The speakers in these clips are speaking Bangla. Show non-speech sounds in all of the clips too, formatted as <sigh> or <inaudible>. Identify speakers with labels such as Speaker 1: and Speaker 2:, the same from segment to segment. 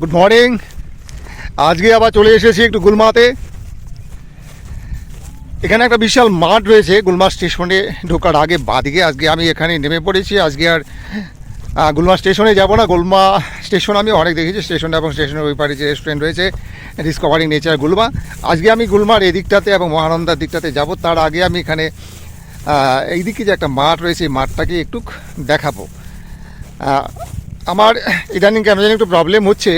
Speaker 1: গুড মর্নিং আজকে আবার চলে এসেছি একটু গুলমাতে। এখানে একটা বিশাল মাঠ রয়েছে গুলমা স্টেশনে ঢোকার আগে বাদিকে। আজকে আমি এখানে নেমে পড়েছি। আজকে আর গুলমা স্টেশনে যাব না। গুলমা স্টেশন আমি অনেক দেখেছি। স্টেশন এবং স্টেশনের ওই পারে যে রেস্টুরেন্ট রয়েছে ডিসকভারিং নেচার গুলমা। আজকে আমি গুলমার এদিকটাতে এবং মহানন্দার দিকটাতে যাব। তার আগে আমি এখানে এইদিকে যে একটা মাঠ রয়েছে, এই মাঠটাকে একটু দেখাবো। আমার ইদানিং কেমন যেন একটু প্রবলেম হচ্ছে।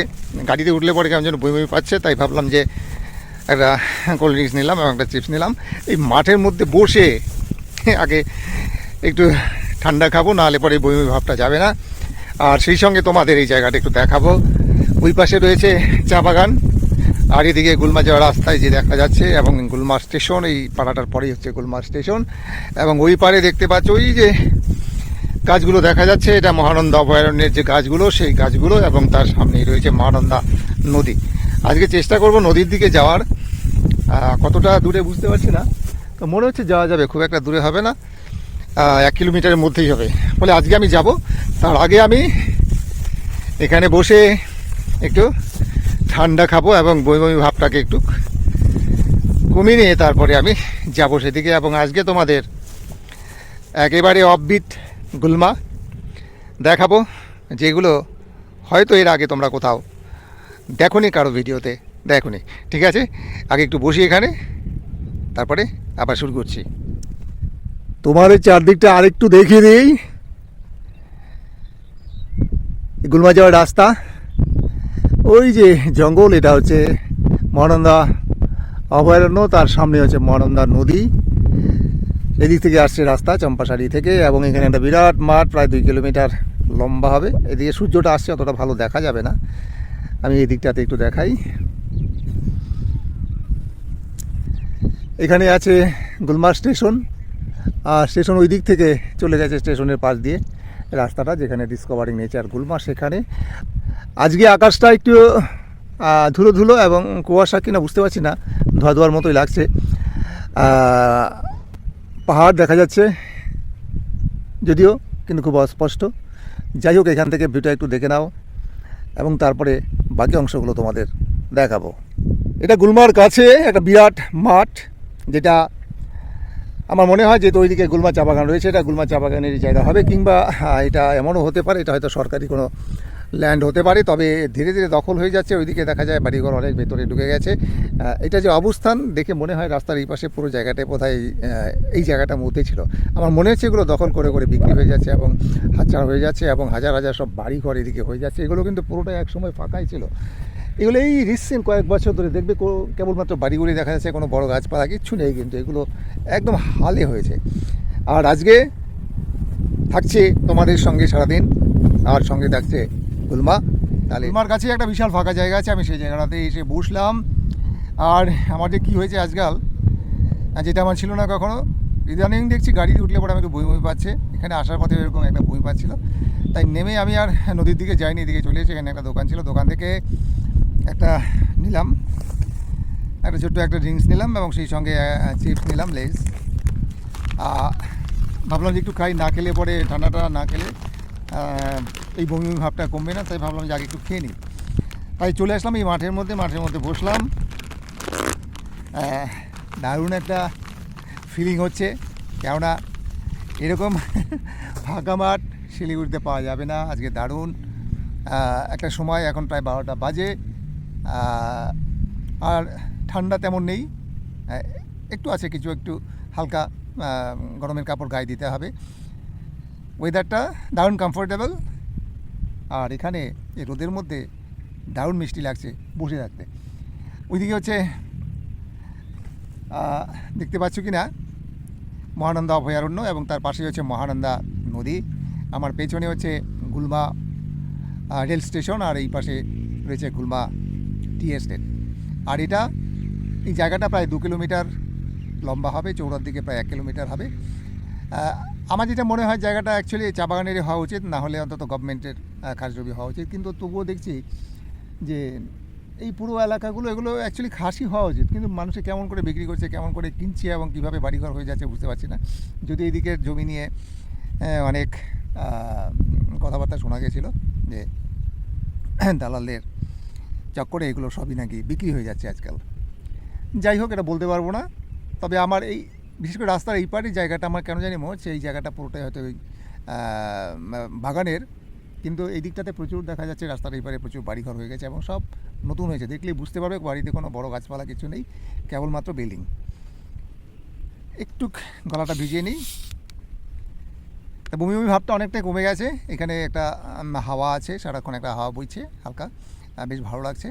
Speaker 1: গাড়িতে উঠলে পরে কেমন যেন বই বই পাচ্ছে, তাই ভাবলাম যে একটা কোল্ড ড্রিঙ্কস নিলাম এবং একটা চিপস নিলাম। এই মাঠের মধ্যে বসে আগে একটু ঠান্ডা খাব, নাহলে পরে বই বই ভাবটা যাবে না। আর সেই সঙ্গে তোমাদের এই জায়গাটা একটু দেখাবো। ওই পাশে রয়েছে চা বাগান, আর এদিকে গুলমা যাওয়ার রাস্তায় যে দেখা যাচ্ছে এবং গুলমা স্টেশন, এই পাড়াটার পরেই হচ্ছে গুলমা স্টেশন। এবং ওই পারে দেখতে পাচ্ছ ওই যে গাছগুলো দেখা যাচ্ছে, এটা মহানন্দা অভয়ারণ্যের যে গাছগুলো সেই গাছগুলো এবং তার সামনেই রয়েছে মহানন্দা নদী। আজকে চেষ্টা করব নদীর দিকে যাওয়ার। কতটা দূরে বুঝতে পারছি না, তো মনে হচ্ছে যাওয়া যাবে, খুব একটা দূরে হবে না। এক কিলোমিটারের মধ্যেই হবে। ফলে আজকে আমি যাব, তার আগে আমি এখানে বসে একটু ঠান্ডা খাব এবং বই বই ভাবটাকে একটু কমিয়ে নিয়ে তারপরে আমি যাব সেদিকে। এবং আজকে তোমাদের একেবারে অফবিট গুলমা, দেখাবো যেগুলো হয়তো এর আগে তোমরা কোথাও দেখোনি কারও ভিডিওতে। দেখোনি, ঠিক আছে? আগে একটু বসি এখানে, তারপরে আবার শুরু করছি। তোমার ওই চারদিকটা আরেকটু দেখিয়ে দিই। গুলমা যাওয়ার রাস্তা। ওই যে জঙ্গল, এটা হচ্ছে মরন্দা অভয়ারণ্য, তার সামনে হচ্ছে মরন্দা নদী। এদিক থেকে আসছে রাস্তা, চম্পাশাড়ি থেকে, এবং এখানে একটা বিরাট মাঠ, প্রায় দুই কিলোমিটার লম্বা হবে। এদিকে সূর্যটা আসছে, অতটা ভালো দেখা যাবে না। আমি এই দিকটাতে একটু দেখাই। এখানে আছে গুলমার স্টেশন। আর স্টেশন ওই দিক থেকে চলে গেছে স্টেশনের পাশ দিয়ে রাস্তাটা, যেখানে ডিসকভারিং নেচার গুলমা সেখানে। আজকে আকাশটা একটু ধুলো ধুলো এবং কুয়াশা কিনা বুঝতে পারছি না। ধোয়া ধোয়ার মতোই লাগছে। পাহাড় দেখা যাচ্ছে। যদিও কিন্তু খুব অস্পষ্ট। যাই হোক, এখান থেকে ভিডিও একটু দেখে নাও এবং তারপরে বাকি অংশগুলো তোমাদের দেখাবো। এটা গুলমার কাছে, একটা বিরাট মাঠ, যেটা আমার মনে হয় যেহেতু ওইদিকে গুলমা চা বাগান রয়েছে, এটা গুলমা চা বাগানেরই জায়গা হবে কিংবা এটা এমনও হতে পারে, এটা হয়তো সরকারি কোনো ল্যান্ড হতে পারে তবে ধীরে ধীরে দখল হয়ে যাচ্ছে। ওইদিকে দেখা যায় বাড়িঘর অনেক ভেতরে ঢুকে গেছে। এটা যে অবস্থান দেখে মনে হয় রাস্তার এই পাশে পুরো জায়গাটায় আহ, এই জায়গাটার মধ্যে ছিল। আমার মনে হচ্ছে এগুলো দখল করে করে বিক্রি হয়ে যাচ্ছে এবং হাতছাড়া হয়ে যাচ্ছে এবং হাজার হাজার সব বাড়িঘর এদিকে হয়ে যাচ্ছে। এগুলো কিন্তু পুরোটাই একসময় ফাঁকাই ছিল। এগুলো এই রিসেন্ট কয়েক বছর ধরে দেখবে কেবলমাত্র বাড়িগুলি দেখা যাচ্ছে কোনো বড় গাছপালা কিচ্ছু নেই কিন্তু এগুলো একদম হালে হয়েছে। আর আজকে থাকছে তোমাদের সঙ্গে সারাদিন আর সঙ্গে থাকছে গুলমা, তাহলে গুলমার কাছে একটা বিশাল ফাঁকা জায়গা আছে, আমি সেই জায়গাটাতে এসে বসলাম। আর আমার যে কী হয়েছে আজকাল যেটা আমার ছিল না কখনো, ইদানিং দেখছি গাড়িতে উঠলে পরে আমি একটু বই বই পাচ্ছে। এখানে আসার পথে এরকম একটা বই পাচ্ছিল। তাই নেমে আমি আর নদীর দিকে যাইনি, এদিকে চলে এসে এখানে একটা দোকান ছিল। দোকান থেকে একটা নিলাম, একটা ছোট্ট একটা ড্রিঙ্কস নিলাম এবং সেই সঙ্গে চিপস নিলাম লেস ভাবলাম যে একটু খাই, না খেলে পরে ঠান্ডাটা না খেলে এই বমি বমি ভাবটা কমবে না, তাই ভাবলাম যে আগে একটু খেয়ে নিই। তাই চলে আসলাম এই মাঠের মধ্যে মাঠের মধ্যে বসলাম। দারুণ একটা ফিলিং হচ্ছে, কেননা এরকম <laughs> ফাঁকা মাঠ শিলিগুড়িতে পাওয়া যাবে না, আজকে দারুণ। একটা সময়, এখন প্রায় বারোটা বাজে। আর ঠান্ডা তেমন নেই। একটু আছে, কিছু একটু হালকা গরমের কাপড় গায়ে দিতে হবে। ওয়েদারটা দারুণ কমফোর্টেবল আর এখানে এই রোদের মধ্যে দারুণ মিষ্টি লাগছে বসে থাকতে। ওইদিকে হচ্ছে দেখতে পাচ্ছ কি না মহানন্দা অভয়ারণ্য এবং তার পাশে হচ্ছে মহানন্দা নদী। আমার পেছনে হচ্ছে গুলমা রেল স্টেশন আর এই পাশে রয়েছে গুলমা টি এস্টেট। আর এটা, এই জায়গাটা প্রায় দু কিলোমিটার লম্বা হবে চৌড়ার দিকে প্রায় এক কিলোমিটার হবে। আমার যেটা মনে হয় জায়গাটা অ্যাকচুয়ালি চা বাগানেরই হওয়া উচিত, না হলে অন্তত গভর্নমেন্টের খাসজমি হওয়া উচিত। কিন্তু তবুও দেখছি যে এই পুরো এলাকাগুলো, এগুলো অ্যাকচুয়ালি খাসি হওয়া উচিত। কিন্তু মানুষে কেমন করে বিক্রি করছে, কেমন করে কিনছে এবং কীভাবে বাড়িঘর হয়ে যাচ্ছে বুঝতে পারছি না। যদি এইদিকে জমি নিয়ে অনেক কথাবার্তা শোনা গেছিল যে <coughs> দালালদের চক্করে এগুলো সবই নাকি বিক্রি হয়ে যাচ্ছে আজকাল। যাই হোক, এটা বলতে পারব না। তবে আমার এই বিশেষ করে রাস্তার এই পারের জায়গাটা আমার কেন জানি মনে হচ্ছে, এই জায়গাটা পুরোটাই হয়তো ওই বাগানের। কিন্তু এই দিকটাতে প্রচুর দেখা যাচ্ছে, রাস্তার এই পারে প্রচুর বাড়িঘর হয়ে গেছে এবং সব নতুন হয়েছে। দেখলেই বুঝতে পারবে বাড়িতে কোনো বড় গাছপালা কিছু নেই, কেবলমাত্র বিল্ডিং। একটু গলাটা ভিজিয়ে নিই। বমি বমি ভাবটা অনেকটাই কমে গেছে। এখানে একটা হাওয়া আছে, সারাক্ষণ একটা হাওয়া বইছে, হালকা। বেশ ভালো লাগছে।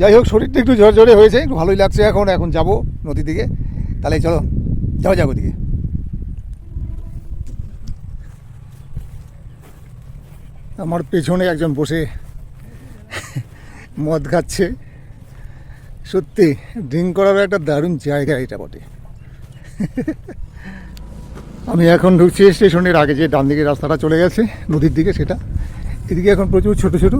Speaker 1: যাই হোক, শরীরটা একটু ঝরঝরে হয়েছে, একটু ভালোই লাগছে এখন এখন যাব নদীর দিকে। তাহলে চলো, যাওয়া যাক ওদিকে। আমার পেছনে একজন বসে মদ খাচ্ছে। সত্যি, ড্রিঙ্ক করার একটা দারুণ জায়গা এটা বটে। আমি এখন ঢুকছি স্টেশনের আগে যে ডান দিকে রাস্তাটা চলে গেছে, নদীর দিকে সেটা। এদিকে এখন প্রচুর ছোট ছোট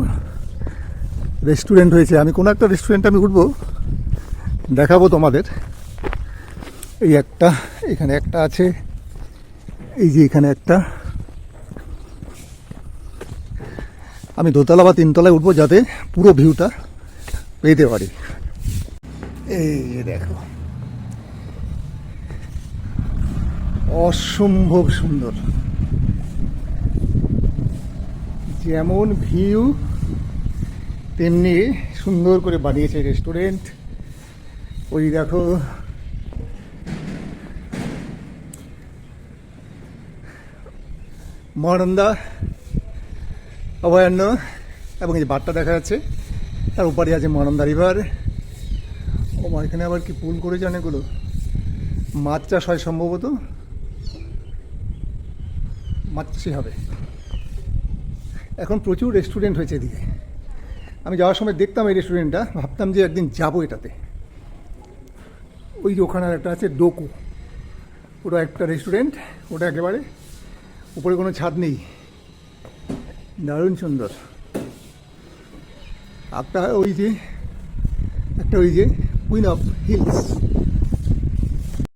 Speaker 1: রেস্টুরেন্ট হয়েছে। আমি কোনো একটা রেস্টুরেন্টে আমি উঠবো, দেখাবো তোমাদের। এই একটা, এখানে একটা আছে। এই যে এখানে একটা। আমি দোতলা বা তিনতলায় উঠবো যাতে পুরো ভিউটা পেতে পারি। এই যে দেখো। অসম্ভব সুন্দর। যেমন ভিউ তেমনি সুন্দর করে বানিয়েছে রেস্টুরেন্ট ওই দেখো। মহানন্দা অভয়ারণ্য এবং এই যে বাটটা দেখা যাচ্ছে, তার উপরে আছে মহানন্দা রিভার ও এখানে আবার কি পুল করেছে অনেকগুলো? মাছ চাষ হয় সম্ভবত। মাছ চাষই হবে। এখন প্রচুর রেস্টুরেন্ট হয়েছে এদিকে। আমি যাওয়ার সময় দেখতাম এই রেস্টুরেন্টটা ভাবতাম যে একদিন যাব এটাতে। ওই যে ওখানে একটা আছে, ডোকু। ওটা একটা রেস্টুরেন্ট ওটা একেবারে উপরে কোনো ছাদ নেই। দারুণ সুন্দর। একটা ওই যে, একটা ওই যে কুইন অফ হিলস